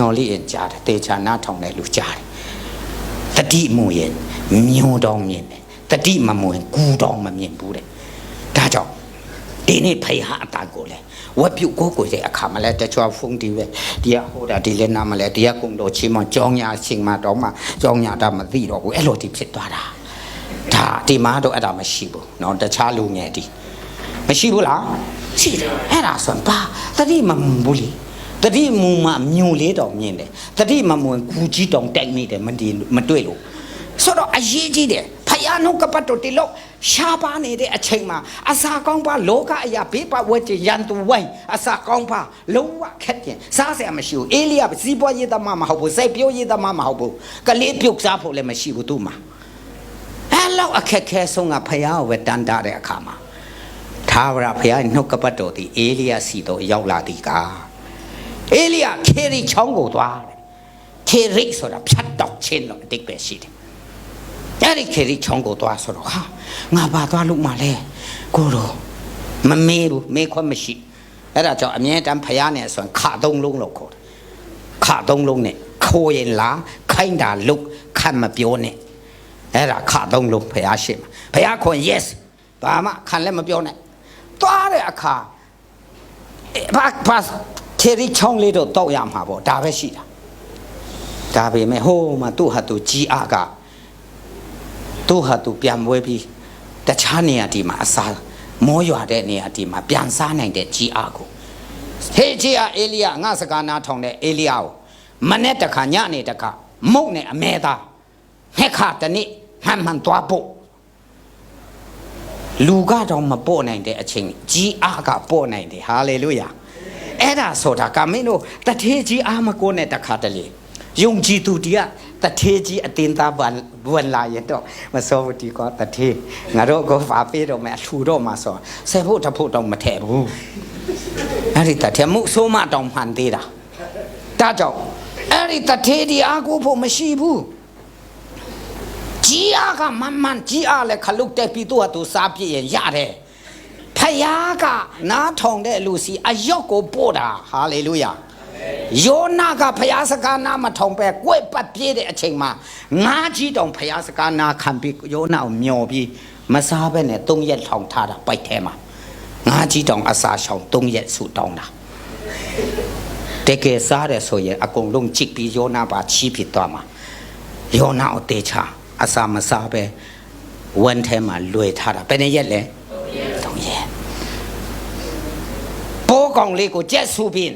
မျော်လင့်ရင်ကြားတယ်တေချာနာထောင်တဲ့လူကြားတယ်တတိမူရင်မြုံတော်မြင်တယ်တတိမမွင်ကူတော်မမြင်ဘူးတဲ့ဒါကြောင့်ဒီနေ့ဖယားအတာကိုလေဝက်ပြုတ်ကိုကိုတဲ့အခါမှာလဲတချွာဖုန်ဒီပဲဒီကဟိုတာဒီလဲနာမလဲဒီကကုံတော်ချင်းမကြောင်းညာချင်းမတော့မှကြောင်းညာတာမသိတော့ဘူးအဲ့လိုဒီဖြစ်သွားတာဒါဒီမှာတော့အဲ့ဒါမရှိဘူးเนาะတခြားလူငယ်ဒီမရှိဘူးလားရှိတယ်အဲ့ဒါဆိုပါတတိမမွန်ဘူးလေ တတိမူမမြုံလေးတောင်မြင်တယ်တတိမမွန်ကူကြီးတောင်တိုက်မိတယ်မတည်မတွေ့လို့ဆိုတော့အရေးကြီးတယ်ဖယားနှုတ်ကပတ်တော်ဒီလောက်ရှားပါနေတဲ့အချိန်မှာအစာကောင်းပါလောကအရာဘေးပတ်ဝဲကျရန်သူဝိုင်းအစာကောင်းပါလုံးဝခက်ကျင်စားစရာမရှိဘူးအေးလျစီးပွားရေးသမမဟုတ်ဘူးစိတ်ပြိုးရေးသမမဟုတ်ဘူးကလေးပြုတ်စားဖို့လည်းမရှိဘူးသူ့မှာအဲ့လောက်အခက်ခဲဆုံးကဖယားကိုပဲတန်တာတဲ့အခါမှာသာဝရဖယားနှုတ်ကပတ်တော်ဒီအေးလျစီတော့ရောက်လာသည်ကား အေးလျခေရီချောင်းကိုသွားတယ်ခေရိဆိုတာဖြတ်တော့ချင်းတော့အတိတ်ပဲရှိတယ်အဲ့ဒီခေရီချောင်းကိုသွားဆိုတော့ဟာငါဘာသွားလို့မှလဲကိုတော့မမေးဘူးမေးခွန်းမရှိအဲ့ဒါကြောင့်အမြဲတမ်းဖယားနဲ့ဆိုရင်ခါသုံးလုံးလို့ခေါ်တယ်ခါသုံးလုံးနဲ့ခိုးရင်လားခိုင်းတာလို့ခတ်မပြောနဲ့အဲ့ဒါခါသုံးလုံးဖယားရှိမှာဖယားခွန် yes ဘာမှခံလည်းမပြောနဲ့သွားတဲ့အခါအေးဘာဘာ ခေရီချောင်းလေးတော့တောက်ရမှာပေါ့ဒါပဲရှိတာဒါပေမဲ့ဟိုးမှာသူ့ဟာသူကြီးအားကသူ့ဟာသူပြန်ပွဲပြီးတခြားနေရာဒီမှာအစားမောရွာတဲ့နေရာဒီမှာပြန်စားနိုင်တဲ့ကြီးအားကိုဟေးကြီးအားအေလိယငါစကားနာထောင်တဲ့အေလိယကိုမနဲ့တခါညနေတခါမုတ်နဲ့အမဲသားဟက်ခါတနေ့မှန်မှန်သွားဖို့လူကတော့မပို့နိုင်တဲ့အချိန်ကြီးအားကပို့နိုင်တယ်ဟာလေလုယာ အဲ့ဒါဆိုတာကမင်းတို့တထေးကြီးအားမကိုနဲ့တခါတလေယုံကြည်သူတရားတထေးကြီးအတင်းသားဘဝင်လာရင်တော့မစောဘူးဒီကောတထေးငါတို့ကောဖာပေးတော့မယ်အထူတော့မှာဆိုဆယ်ဖို့တစ်ဖို့တော့မထည့်ဘူးအဲ့ဒီတထေးမှုဆိုးမတောင်မှန်သေးတာဒါကြောင့်အဲ့ဒီတထေးဒီအားကိုဖို့မရှိဘူးကြီးအားကမန်မန်ကြီးအားလည်းခလုတ်တက်ပြီးသူ့ဟာသူစားပြည့်ရင်ရတယ် ဖယားကနားထောင်တဲ့လူစီအယောက်ကိုပို့တာဟာလေလုယာယောနာကဖယားစကားနားမထောင်ပဲကိုယ်ပတ်ပြေးတဲ့အချိန်မှာငါးကြီးတောင်ဖယားစကားနားခံပြီးယောနာကိုမျောပြီးမစားဘဲနဲ့၃ရက်ထောင်ထားတာပိုက်ထဲမှာငါးကြီးတောင်အစာရှောင်၃ရက်ဆူတောင်းတာတကယ်စားတယ်ဆိုရင်အကုန်လုံးချစ်ပြီးယောနာပါချီးဖြစ်သွားမှာယောနာကိုတေချာအစာမစားပဲဝမ်းထဲမှာလွယ်ထားတာဘယ်နှစ်ရက်လဲ၃ရက် ပိုးကောင်လေးကိုကြက်ဆူပြီး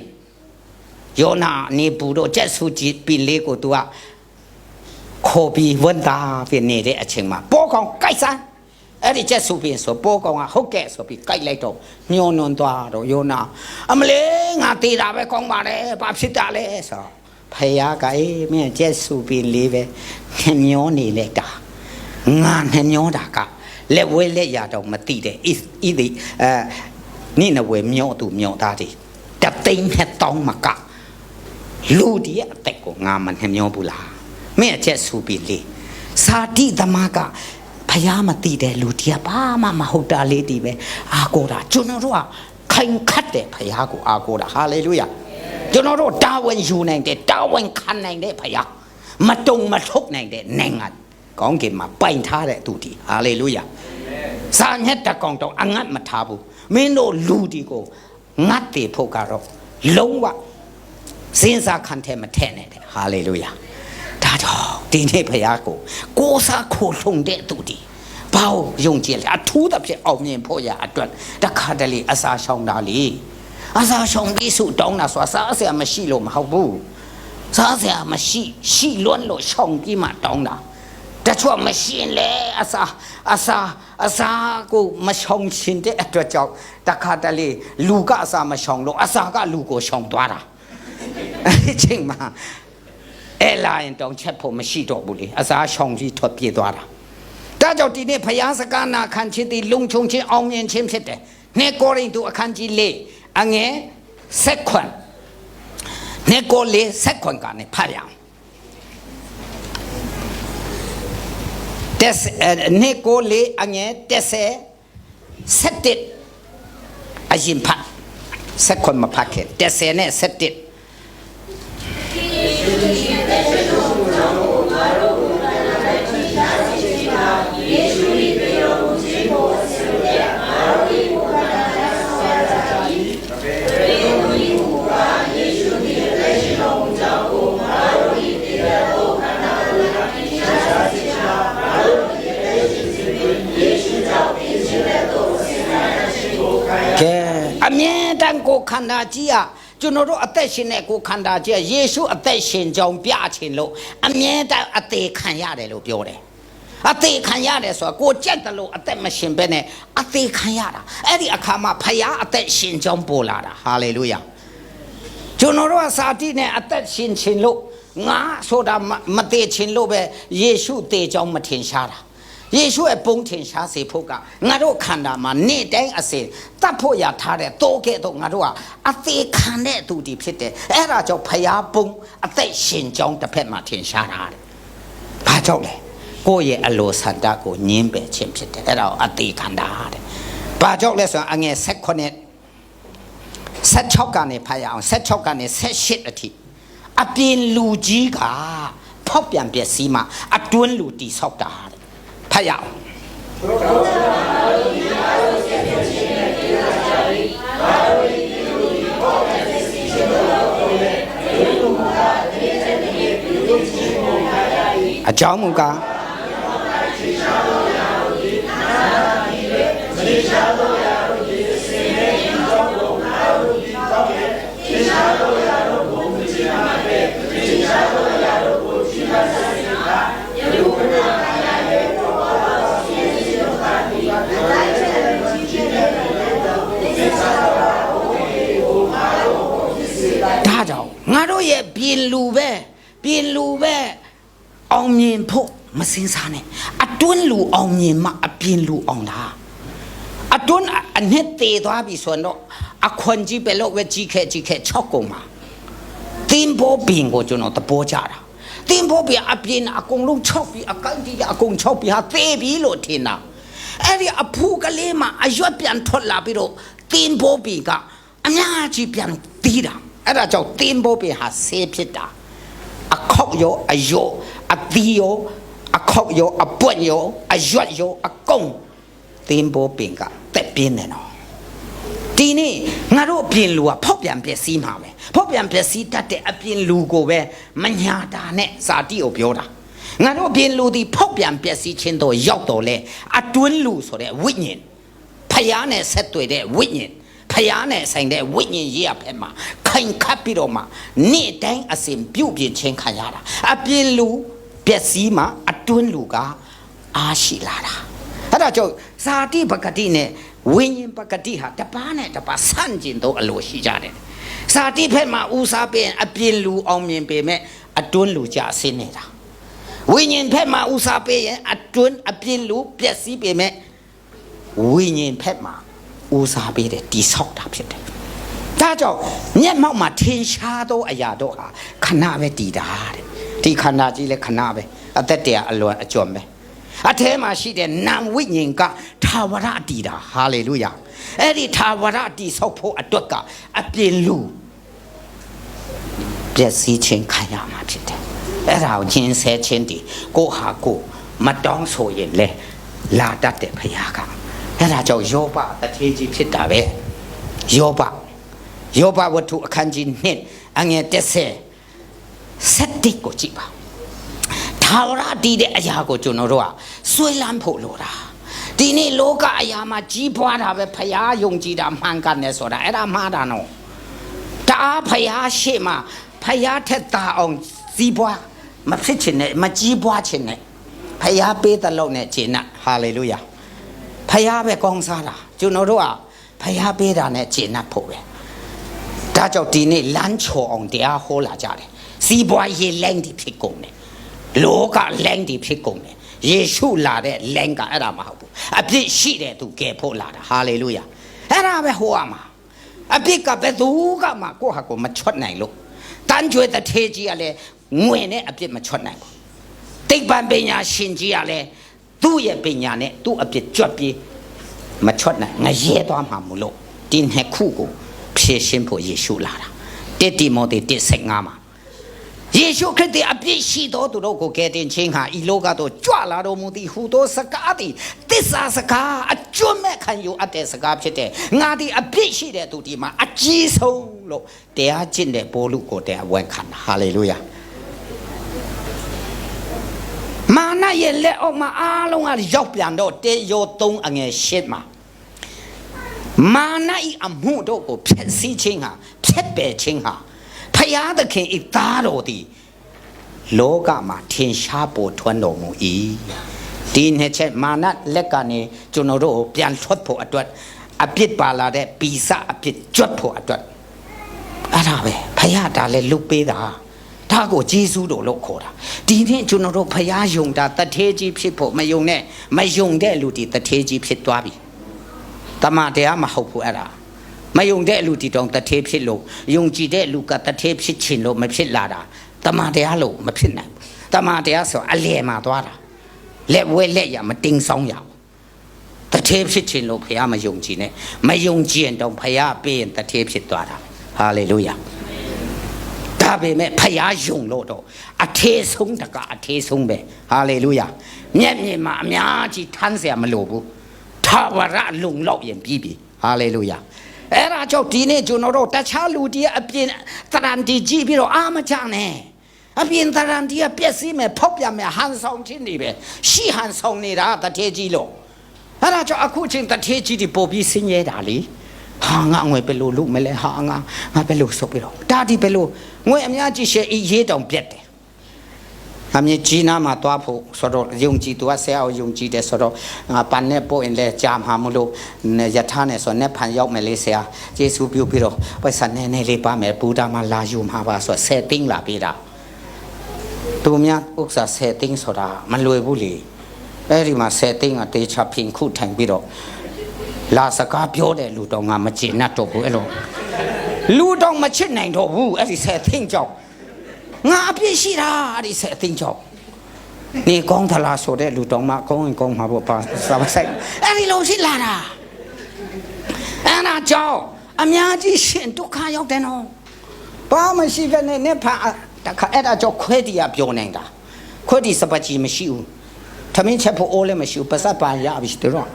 ယောနာနေပူတော့ကြက်ဆူကြည့်ပြီးလေးကို तू ကခေါ်ပြီးဝန်တာပြနေတဲ့အချိန်မှာပိုးကောင်ကြိုက်စမ်းအဲ့ဒီကြက်ဆူပြီးဆိုပိုးကောင်ကဟုတ်ကဲ့ဆိုပြီးကြိုက်လိုက်တော့ညှောနွန်သွားတော့ယောနာအမလေးငါတေးတာပဲကောင်းပါတယ်ဘာဖြစ်တာလဲဆိုဖယားကအေးမင်းကြက်ဆူပြီးလေးပဲညှောနေလိုက်တာငါညှောတာကလက်ဝဲလက်ရတော့မတိတဲ့ဣဣဒီအဲ နိနဝဲမျောသူမျောသားတယ်တသိန်းနဲ့တောင်းမကလူဒီရဲ့အသက်ကိုငါမနှမျောဘူးလားမင်းအချက်ဆူပြီးလေစာတိသမားကဖယားမတိတဲ့လူဒီကဘာမှမဟုတ်တာလေးဒီပဲအာကိုတာကျွန်တော်တို့ကခိုင်ခတ်တဲ့ဖယားကိုအာကိုတာဟာလေလုယာကျွန်တော်တို့တာဝန်ယူနိုင်တဲ့တာဝန်ခံနိုင်တဲ့ဖယားမတုံမထုတ်နိုင်တဲ့နိုင်ငံကောင်းကင်မှာပိုင်ထားတဲ့သူဒီဟာလေလုယာစာညက်တကောင်တော့အငတ်မထားဘူး မင်းတို့လူဒီကိုငတ်တယ်ဖို့ကတော့လုံးဝစဉ်းစားခံထဲမထည့်နဲ့တဲ့ဟာလေလုယာဒါတော့ဒီနေ့ဖခင်ကိုကိုးစားခိုလုံတဲ့သူဒီဘာကိုယုံကြည်လဲအထူးသဖြင့်အောင်မြင်ဖို့ရအတွက်တခါတလေအစာရှောင်တာလေအစာရှောင်ပြီးစုတောင်းတာဆိုတာစားစရာမရှိလို့မဟုတ်ဘူးစားစရာမရှိရှိလွန်းလို့ရှောင်ပြီးမှတောင်းတာတ ချို့မရှိရင်လေအစာအစာအစာကိုမရှောင်ရှင်တဲ့အတွက်ကြောင့်တခါတလေလူကအစာမရှောင်လို့အစာကလူကိုရှောင်သွားတာအဲ့ဒီချိန်မှာအဲလာရင်တောင်ချက်ဖို့မရှိတော့ဘူးလေအစားရှောင်ပြီးထွက်ပြေးသွားတာဒါကြောင့်ဒီနေ့ဖယားစကားနာခံခြင်းဒီလုံချုံခြင်းအောင်မြင်ခြင်းဖြစ်တယ်။နေကိုရင်သူအခန်းကြီးလေးအငယ်ဆက်ခွန်နေကိုလေးဆက်ခွန်ကနေဖတ်ရအောင် တက်နေကိုလေးအငယ်တက်ဆယ်ဆက်တစ်အရင်ဖတ်ဆက်ခွန်မဖတ်ခဲ့တက်ဆယ်နဲ့ဆက်တစ် န္ဓာကြီးကကျွန်တော်တို့အသက်ရှင်တဲ့ကိုယ်ခန္ဓာကြီးကယေရှုအသက်ရှင်ကြောင်းပြချင်လို့အမြဲတမ်းအသေးခံရတယ်လို့ပြောတယ်အသေးခံရတယ်ဆိုတာကိုကြက်တယ်လို့အသက်မရှင်ပဲနဲ့အသေးခံရတာအဲ့ဒီအခါမှာဖခင်အသက်ရှင်ကြောင်းပေါ်လာတာဟာလေလုယာကျွန်တော်တို့ကစာတိနဲ့အသက်ရှင်ခြင်းလို့ငါဆိုတာမမသေးခြင်းလို့ပဲယေရှုသေကြောင်းမထင်ရှားတာ ယေရှုရဲ့ပုံထင်ရှားစေဖို့ကငါတို့ခန္ဓာမှာနေ့တိုင်းအစဉ်တတ်ဖို့ရထားတဲ့တိုးကဲ့တော့ငါတို့ကအသေးခံတဲ့သူဒီဖြစ်တယ်အဲ့ဒါကြောင့်ဖခင်ပုံအသက်ရှင်ကြောင်းတစ်ဖက်မှာထင်ရှားတာတဲ့ဘာကြောင့်လဲကိုယ့်ရဲ့အလိုဆန္ဒကိုညင်းပယ်ခြင်းဖြစ်တယ်အဲ့ဒါကိုအသေးခံတာတဲ့ဘာကြောင့်လဲဆိုတော့အငယ်16 16ကနေဖတ်ရအောင်16ကနေ18အထိအပြင်လူကြီးကဖောက်ပြန်ပျက်စီးမှအတွင်းလူတိဆောက်တာတဲ့ ဖတ်ရအောင်အကြောင်းမူကားဒါကြောင့်ငါ တို့ရဲ့ပြင်လူပဲပြင်လူပဲအောင်မြင်ဖို့မစင်စားနဲ့အတွင်းလူအောင်မြင်မှအပြင်လူအောင်တာအတွင်းအနှစ်သေးသွားပြီဆိုတော့အခွန်ကြီးပဲလို့ပဲကြီးခဲကြီးခဲ6ကုန်မှာတင်းဘောပင်ကိုကျွန်တော်တဘောကြတာတင်းဘောပင်အပြင်အကုန်လုံး6ပြီအကိုင်းကြီးအကုန်6ပြီဟာသေးပြီလို့ထင်တာအဲ့ဒီအဖူကလေးမှာအရွက်ပြန်ထွက်လာပြီးတော့တင်းဘောပင်ကအများကြီးပြန်တီးတာ အဲ့ဒါကြောင့်တင်းဘောပင်ဟာဆေးဖြစ်တာအခောက်ရောအယောအသီးရောအခောက်ရောအပွက်ရောအရွက်ရောအကုန်းသင်းဘောပင်ကတက်ပြင်းနေတော့ဒီနေ့ငါတို့အပြင်လူကဖောက်ပြန်ပျက်စီးမှာပဲဖောက်ပြန်ပျက်စီးတတ်တဲ့အပြင်လူကိုပဲမညာတာနဲ့ဇာတိကိုပြောတာငါတို့အပြင်လူဒီဖောက်ပြန်ပျက်စီးခြင်းတော့ရောက်တော့လဲအတွင်းလူဆိုတဲ့ဝိညာဉ်ဖယားနဲ့ဆက်တွေ့တဲ့ဝိညာဉ် ဖယားနဲ့ဆိုင်တဲ့ဝိညာဉ်ရေးရဖက်မှာခိုင်ခတ်ပြီးတော့မှနေ့တိုင်းအစဉ်ပြုတ်ပြင်းခြင်းခံရတာအပြင်လူပျက်စီးမှအတွင်းလူကအားရှိလာတာအဲ့ဒါကြောင့်ဇာတိပကတိနဲ့ဝိညာဉ်ပကတိဟာတပားနဲ့တပားဆန့်ကျင်တော့အလိုရှိကြတယ်ဇာတိဖက်မှာဦးစားပေးရင်အပြင်လူအောင်မြင်ပေမဲ့အတွင်းလူကြဆင်းနေတာဝိညာဉ်ဖက်မှာဦးစားပေးရင်အတွင်းအပြင်လူပျက်စီးပေမဲ့ဝိညာဉ်ဖက်မှာ ဦးစားပေးတယ်တိဆောက်တာဖြစ်တယ်။ဒါကြောင့်မျက်မှောက်မှာထင်ရှားသောအရာတော့ဟာခဏပဲတည်တာတဲ့။ဒီခန္ဓာကြီးလည်းခဏပဲအသက်တရာအလွန်အကျွမ်းပဲ။အထဲမှာရှိတဲ့နာမ်ဝိညာဉ်ကထာဝရတည်တာဟာလေလုယာ။အဲ့ဒီထာဝရတည်ဆောက်ဖို့အတွက်ကအပြင်လူပျက်စီးခြင်းခံရမှာဖြစ်တယ်။အဲ့ဒါကိုကျင်းဆဲခြင်းဒီကိုဟာကိုမတောင်းဆိုရင်လေလာတတ်တဲ့ဖခင်က အဲ့ဒါကြောင့်ယောဘတထေကြီးဖြစ်တာပဲယောဘယောဘဝတ္ထုအခန်းကြီး1အငယ်30စက်တိကိုကြည့်ပါထာဝရတည်တဲ့အရာကိုကျွန်တော်တို့ကဆွဲလန်းဖို့လိုတာဒီနေ့လောကအရာမှာကြီးပွားတာပဲဖခင်ယုံကြည်တာမှန်ကန်တယ်ဆိုတာအဲ့ဒါမှားတာနော်တအားဖယားရှေ့မှာဖယားထက်သာအောင်စီးပွားမဖြစ်ချင်နဲ့မကြီးပွားချင်နဲ့ဖယားပေးတဲ့လို့နဲ့ဂျင်းနဟာလေလုယာ ဖယားပဲကောင်းစားတာကျွန်တော်တို့ကဖယားပေးတာနဲ့ဂျင်းနဖို့ပဲဒါကြောင့်ဒီနေ့လမ်းချော်အောင်တရားဟောလာကြတယ်စီးပွားရေးလိုင်းဒီဖြစ်ကုန်တယ်လောကလိုင်းဒီဖြစ်ကုန်တယ်ယေရှုလာတဲ့လိုင်းကအဲ့ဒါမဟုတ်ဘူးအပြစ်ရှိတဲ့သူကယ်ဖို့လာတာဟာလေလုယာအဲ့ဒါပဲဟောရမှာအပြစ်ကဘယ်သူကမှကိုယ့်ဟာကိုယ်မချွတ်နိုင်လို့တန်းကျွဲတဲ့ထေကြီးကလည်းငွေနဲ့အပြစ်မချွတ်နိုင်ဘူးတိတ်ပံပညာရှင်ကြီးကလည်း သူ့ရဲ့ပညာနဲ့သူ့အပြစ်ကြွက်ပြီးမချွတ်နိုင်ငရဲသွားမှာမလို့ဒီနှစ်ခုကိုဖြည့်ရှင်းဖို့ယေရှုလာတာတစ်တိမောသေ1:15မှာယေရှုခရစ်သည်အပြစ်ရှိသောသူတို့ကိုကယ်တင်ခြင်းဟာဤလောကသို့ကြွလာတော်မူသည်ဟူသောစကားသည်တစ္ဆာစကားအကျွတ်မဲ့ခံယူအပ်တဲ့စကားဖြစ်တဲ့ငါသည်အပြစ်ရှိတဲ့သူဒီမှာအကြီးဆုံးလို့တရားကျင့်တဲ့ဘောလူကိုတရားဝန်ခံတာဟာလေလုယာမာ နရဲ့လက်အောက်မှာအားလုံးကရောက်ပြန်တော့တေယော3အငယ်8မှာမာနဤအမှုတို့ကိုဖျက်ဆီးခြင်းဟာဖျက်ပယ်ခြင်းဟာဖယားသခင်ဤသားတော်သည်လောကမှာထင်ရှားပေါ်ထွန်းတော်မူ၏ဒီနှစ်ချက်မာနလက်ကနေကျွန်တော်တို့ကိုပြန်ထွက်ဖို့အတွက်အပြစ်ပါလာတဲ့ပီစအပြစ်ကြွတ်ဖို့အတွက်အဲ့ဒါပဲဖယားဒါလည်းလုတ်ပေးတာ ဒါကိုဂျေဇုတော်လို့ခေါ်တာဒီနေ့ကျွန်တော်တို့ဖယားယုံတာတထေးကြီးဖြစ်ဖို့မယုံနဲ့မယုံတဲ့လူဒီတထေးကြီးဖြစ်သွားပြီတမန်တရားမဟုတ်ဘူးအဲ့ဒါမယုံတဲ့လူဒီတောင်တထေးဖြစ်လို့ယုံကြည်တဲ့လူကတထေးဖြစ်ချင်လို့မဖြစ်လာတာတမန်တရားလို့မဖြစ်နိုင်ဘူးတမန်တရားဆိုအလယ်မှာသွားတာလက်ဝဲလက်ရမတင်းဆောင်ရဘူးတထေးဖြစ်ချင်လို့ဖခင်မယုံကြည်နဲ့မယုံကြည်ရင်တော့ဖခင်ပေးရင်တထေးဖြစ်သွားတာဟာလေလုယာ ဒါပေမဲ့ဖခင်ယုံလို့တော့အထေးဆုံးတကအထေးဆုံးပဲဟာလေလုယာမျက်မြင်မှာအများကြီးထမ်းเสียမလို့ဘူး ထာဝရလုံလောက်ရင်ပြီးပြီဟာလေလုယာအဲ့ဒါကြောင့်ဒီနေ့ကျွန်တော်တို့တခြားလူတွေအပြင်သရန်တီကြည့်ပြီးတော့အာမချနဲ့အပြင်သရန်တီကပြက်စီးမယ်ဖောက်ပြန်မယ်ဟန်ဆောင်ခြင်းတွေပဲရှီဟန်ဆောင်နေတာတထေးကြီးလို့အဲ့ဒါကြောင့်အခုချင်းတထေးကြီးဒီပို့ပြီးဆင်းရဲတာလေ ဟာငါငွေဘယ်လိုလုပ်မလဲဟာငါငါဘယ်လိုဆုပ်ပြီးတော့ဒါဒီဘယ်လိုငွေအများကြီးရှယ်အေးရေးတောင်ပြက်တယ်အမြင့်ကြီးနားမှာသွားဖို့ဆိုတော့ယုံကြည်သူကဆရာကိုယုံကြည်တယ်ဆိုတော့ငါပန်နဲ့ပို့ရင်လဲကြာမှာမလို့ယထာနဲ့ဆိုတော့နဲ့ဖန်ရောက်မယ်လေဆရာယေရှုပြုပြီးတော့ပိုက်ဆံနည်းနည်းလေးပါမယ်ဘူတာမှာလာယူမှာပါဆိုတော့ဆယ်သိန်းလာပေးတာသူများဥစ္စာဆယ်သိန်းဆိုတာမလွယ်ဘူးလေအဲ့ဒီမှာဆယ်သိန်းကတေချာဖင်ခုထိုင်ပြီးတော့ လာစကားပြောတဲ့လူတော့ငါမကျေနပ်တော့ဘူးအဲ့လိုလူတော့မချစ်နိုင်တော့ဘူးအဲ့ဒီဆယ်သိန်းကြောင့်ငါအပြစ်ရှိတာအဲ့ဒီဆက်အသိချောက်နေကောင်းသလားဆိုတဲ့လူတောင်မှကောင်းရင်ကောင်းမှာပေါ့ပါစာမဆိုင်အဲ့ဒီလိုရှိလာတာအဲ့ဒါကြောင့်အများကြီးရှင်ဒုက္ခရောက်တယ်နော်ဘာမရှိဘဲနဲ့နဲ့ဖာတခါအဲ့ဒါကြောင့်ခွဲတီးရပြောနေတာခွဲတီးစပတ်ကြီးမရှိဘူးထမင်းချက်ဖို့အိုးလည်းမရှိဘူးပါစပ်ပါရပြီတော့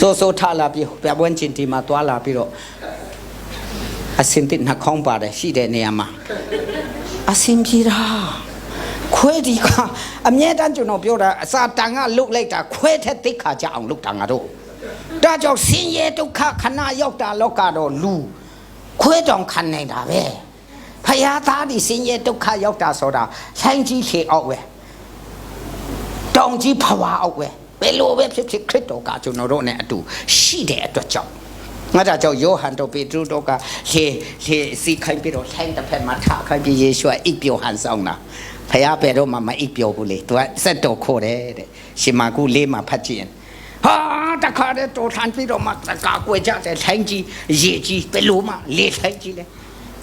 ဆိုဆိုထားလာပြီးပြပွင့်ချင်းတီမှာတွာလာပြီးတော့အစင်တစ်နှာခေါင်းပါတယ်ရှိတဲ့နေရာမှာအစင်ပြေတာခွဲဒီကအမြဲတမ်းကျွန်တော်ပြောတာအစာတန်ကလုတ်လိုက်တာခွဲထက်သိခါကြအောင်လုတ်တာငါတို့ဒါကြောင့်ဆင်းရဲဒုက္ခခဏရောက်တာလောကတော့လူခွဲတောင်ခံနေတာပဲဖယားသားဒီဆင်းရဲဒုက္ခရောက်တာဆိုတာဆိုင်းကြီးခေအောက်ပဲတောင်ကြီးဖွာအောက်ပဲ ဘယ်လိုပဲဖြစ်ဖြစ်ခရစ်တော်ကကျွန်တော်တို့နဲ့အတူရှိတဲ့အတွက်ကြောင့်ငါဒါကြောင့်ယောဟန်တို့ပေတရုတို့ကလေလေစီခိုင်းပြီးတော့ထိုင်းတစ်ဖက်မှာထားခိုင်းပြီးယေရှုကအိပ်ပျော်ဟန်ဆောင်တာဖယားပဲတော့မှမအိပ်ပျော်ဘူးလေသူကစက်တော်ခေါ်တယ်တဲ့ရှင်မာကုလေးမှာဖတ်ကြည့်ရင်ဟာတခါတည်းတော်ထန်ပြီးတော့မှတကာကွယ်ကြတဲ့ထိုင်းကြီးရေကြီးဘယ်လိုမှလေထိုင်းကြီးလေ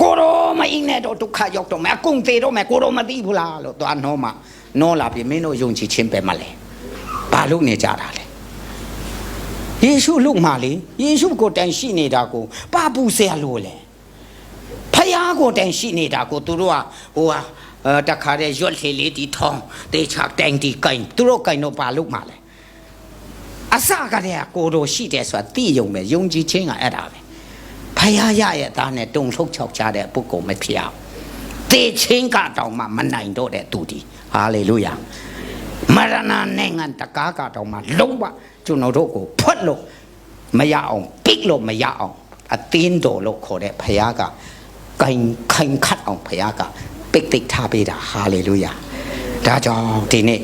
ကိုရောမအင်းနဲ့တော့ဒုက္ခရောက်တော့မယ်အကုန်သေးတော့မယ်ကိုရောမသိဘူးလားလို့သွားနှောမှနှောလာပြီမင်းတို့ယုံကြည်ခြင်းပဲမလဲ ဘာလို့နေကြတာလဲယေရှုလုမှလေယေရှုကိုတိုင်ရှိနေတာကိုပပူဆရာလို့လေဖယားကိုတိုင်ရှိနေတာကိုသူတို့ကဟိုဟာအဲတခါတည်းရွက်လေလေးဒီထောင်းတေချာတိုင်ဒီကိုင်သူတို့ကိုင်တော့ပါလုမှလေအစကတည်းကကိုတို့ရှိတယ်ဆိုတာသိယုံပဲယုံကြည်ခြင်းကအဲ့ဒါပဲဖယားရရဲ့သားနဲ့တုံထုတ်ချောက်ချတဲ့ပုဂ္ဂိုလ်မဖြစ်အောင်တေချင်းကတောင်မှမနိုင်တော့တဲ့သူဒီဟာလေလုယာမ ရဏနိုင်ငံတကားကတောင်မှလုံးဝကျွန်တော်တို့ကိုဖွက်လို့မရအောင်ပိတ်လို့မရအောင်အသင်းတော်လို့ခေါ်တဲ့ဖယားကကင်ခိုင်ခတ်အောင်ဖယားကပိတ်တိတ်ထားပေးတာဟာလေလုယာဒါကြောင့်ဒီနေ့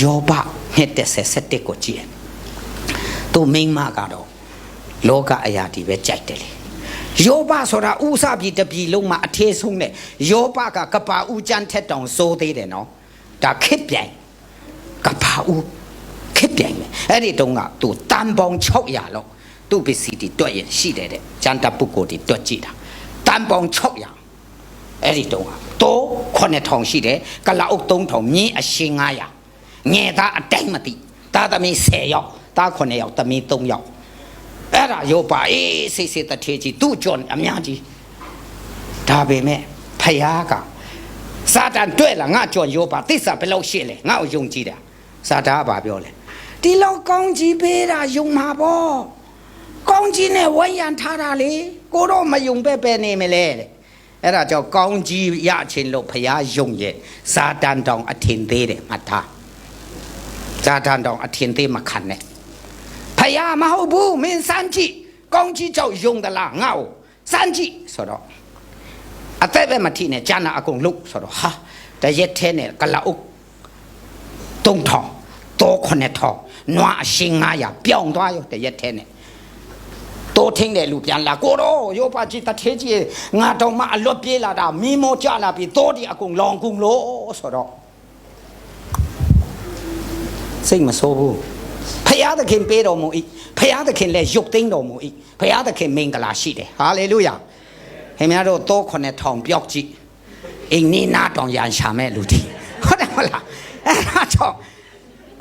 ယောဘနှစ်37ကိုကြည့်ရင်သူမိန်းမကတော့လောကအရာဒီပဲကြိုက်တယ်လေယောဘဆိုတာဥစပြီတပြီလုံးမှာအထေးဆုံးတဲ့ယောဘကကပါဦးကျန်းထက်တောင်စိုးသေးတယ်နော်ဒါခစ်ပြိုင်ကပါ ဦးခစ်ပြိုင်မယ်အဲ့ဒီတုန်းကသူတန်ပေါင်း600လောက်သူ့ပစ္စည်းတွေတွက်ရင်ရှိတယ်တဲ့ကျန်တပုဂ္ဂိုလ်တွေတွက်ကြည့်တာတန်ပေါင်း600အဲ့ဒီတုန်းကတော့9000ရှိတယ်ကလာအုပ်3000မြင်းအရှင်900ငယ်သားအတိုင်းမသိသားသမီး10ယောက်သား9ယောက်သမီး3ယောက်အဲ့ဒါရောပါအေးစိတ်စိတ်တထေကြီးသူ့ကြော်အများကြီးဒါပေမဲ့ဖယားကစာတန်တွေ့လာငါကြော်ရောပါသစ္စာဘယ်လောက်ရှိလဲငါ့ကိုယုံကြည်တာ စာတာကဘာပြောလဲဒီလောက်ကောင်းကြီးပေးတာယုံမှာပေါ့ကောင်းကြီးနဲ့ဝိုင်းရန်ထားတာလေကိုတော့မယုံပဲပဲနေမလဲတဲ့အဲ့ဒါကြောင့်ကောင်းကြီးရချင်းလို့ဖယားယုံရဲ့စာတန်တောင်အထင်သေးတယ်မှတ်ထားစာတန်တောင်အထင်သေးမခံနဲ့ဖယားမဟုတ်ဘူးမင်းစမ်းကြည့်ကောင်းကြီးကြောင့်ယုံသလားငါ့ကိုစမ်းကြည့်ဆိုတော့အသက်ပဲမထိနဲ့ဂျာနာအကုန်လုတ်ဆိုတော့ဟာတရက်ထဲနဲ့ကလာအုပ် တုံးထောင်တောခုနှစ်ထောင်နွားအရှင်900ပြောင်းသွားရောတရက်ထဲနဲ့တိုးထင်းတဲ့လူပြန်လာကိုတော့ရောပါကြီးတထဲကြီးငါတော့မှအလွတ်ပြေးလာတာမီးမောကြလာပြီတိုးဒီအကုန်လောင်ကုန်လို့ဆိုတော့စိတ်မဆိုးဘူးဖယားသခင်ပေးတော်မူ၏ဖယားသခင်လည်းရုပ်သိမ်းတော်မူ၏ဖယားသခင်မင်္ဂလာရှိတယ်ဟာလေလုယာခင်ဗျားတို့တိုးခုနှစ်ထောင်ပြောက်ကြည့်အင်းနီနာတောင်ရန်ရှာမဲ့လူဒီဟုတ်တယ်မဟုတ်လား အဲ့ဒါကြောင့်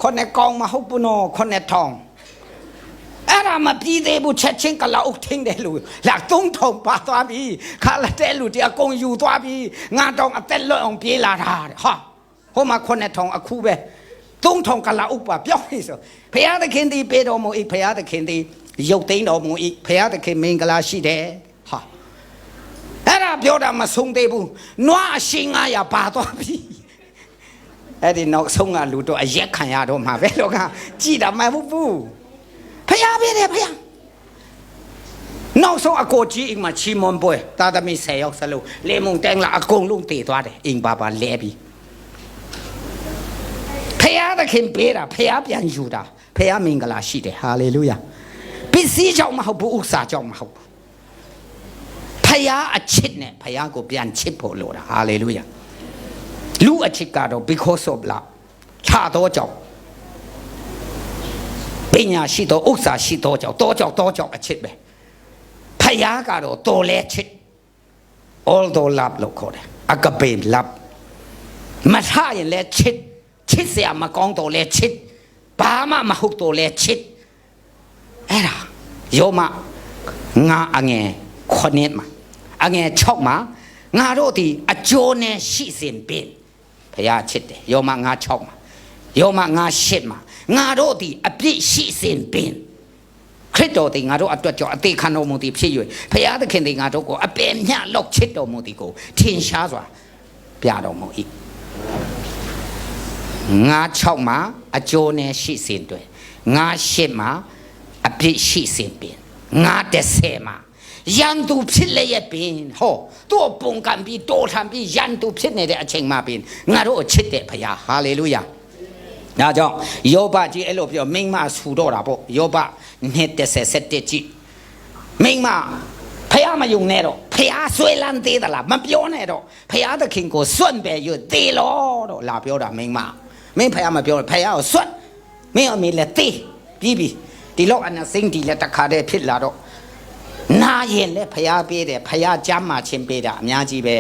ခုနှစ်ကောင်မဟုတ်ဘူးနော်ခုနှစ်ထောင်အဲ့ဒါမပြီးသေးဘူးချက်ချင်းကလာအုပ်ထင်းတယ်လူလာသုံးထုံပါသွားပြီခါလာတဲ့လူတည်းအကုန်ယူသွားပြီငါတော့အသက်လွတ်အောင်ပြေးလာတာတဲ့ဟာဟိုမှာခုနှစ်ထုံအခုပဲသုံးထုံကလာအုပ်ပါပြောင်းပြီဆိုဖရာသခင်ဒီပေးတော်မူ၏ဖရာသခင်ဒီရုပ်သိမ်းတော်မူ၏ဖရာသခင်မင်္ဂလာရှိတယ်ဟာအဲ့ဒါပြောတာမဆုံးသေးဘူးနွားအရှင်900ပါသွားပြီ အဲ့ဒီနောက်ဆုံးကလူတော့အရက်ခံရတော့မှာပဲလို့ကကြည်တာမဟုတ်ဘူးဖျားပြတယ်ဖျားနောက်ဆုံးအကိုကြီးအိမ်မှာချီမွန်ပွဲတာသမီ10ယောက်စလုံးလေမုန်တန်းလာအကုန်လုံးတည်သွားတယ်အိမ်ပါပါလဲပြီးဖျားသခင်ပေးတာဖျားပြန်ယူတာဖျားမင်္ဂလာရှိတယ်ဟာလေလုယာပစ္စည်းကြောင့်မဟုတ်ဘူးဥစ္စာကြောင့်မဟုတ်ဘူးဖျားအချစ်နဲ့ဖျားကိုပြန်ချစ်ဖို့လိုတာဟာလေလုယာ လူအချစ်ကတော့ because of love ခြာတော့ကြောင့်ပညာရှိတော့ဥစ္စာရှိတော့ကြောင့်တော့ကြောင့်တော့ကြောင့်အချစ်ပဲဖယားကတော့တော်လဲချစ် although love လို့ခေါ်တယ်အကပေ love မထရင်လဲချစ်ချစ်စရာမကောင်းတော့လဲချစ်ဘာမှမဟုတ်တော့လဲချစ်အဲ့ဒါယောမငါအငယ်ခုနှစ်မှာအငယ်6မှာငါတို့ဒီအကျိုးနဲ့ရှိစဉ်ပင် ဘုရားချစ်တယ်ယောမငါ6မှာယောမငါ8မှာငါတို့ဒီအပြစ်ရှိစဉ်ပင်ခရစ်တော်ဒီငါတို့အတွက်ကြောင့်အသေးခံတော်မူသည်ဖြစ်၍ဘုရားသခင်ဒီငါတို့ကိုအပင်မြတ်လောက်ချစ်တော်မူသည်ကိုထင်ရှားစွာပြတော်မူ၏ငါ6မှာအကျိုးနဲ့ရှိစဉ်တွင်ငါ8မှာအပြစ်ရှိစဉ်ပင်ငါ10မှာ ရန်သူဖြစ်လျက်ပင်ဟောသူ့ပုံကံပြီးတိုးထံပြီးရန်သူဖြစ်နေတဲ့အချိန်မှာပင်ငါတို့ကိုချစ်တဲ့ဖခင်ဟာလေလုယာဒါကြောင့်ယောဘကြီးအဲ့လိုပြောမိန်းမဆူတော့တာပေါ့ယောဘနှစ်37ကြီးမိန်းမဖះမယုံနဲ့တော့ဖះဆွဲလန်းသေးသလားမပြောနဲ့တော့ဖះသခင်ကိုစွန့်ပဲရွသေလို့တော့လာပြောတာမိန်းမမင်းဖះမပြောဖះကိုစွန့်မင်းအမေလည်းသေပြီးပြီဒီလောက်အနစိမ့်ဒီလည်းတခါတည်းဖြစ်လာတော့ နာရင်လည်းဖះပေးတယ်ဖះကြမ်းမှချင်းပေးတာအများကြီးပဲ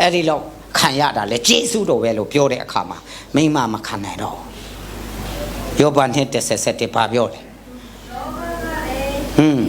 အဲ့ဒီလောက်ခံရတာလေကျေးဇူးတော်ပဲလို့ပြောတဲ့အခါမှာမိန်းမမခံနိုင်တော့ယောဘနှစ်37ပါပြောတယ်ဟွန်း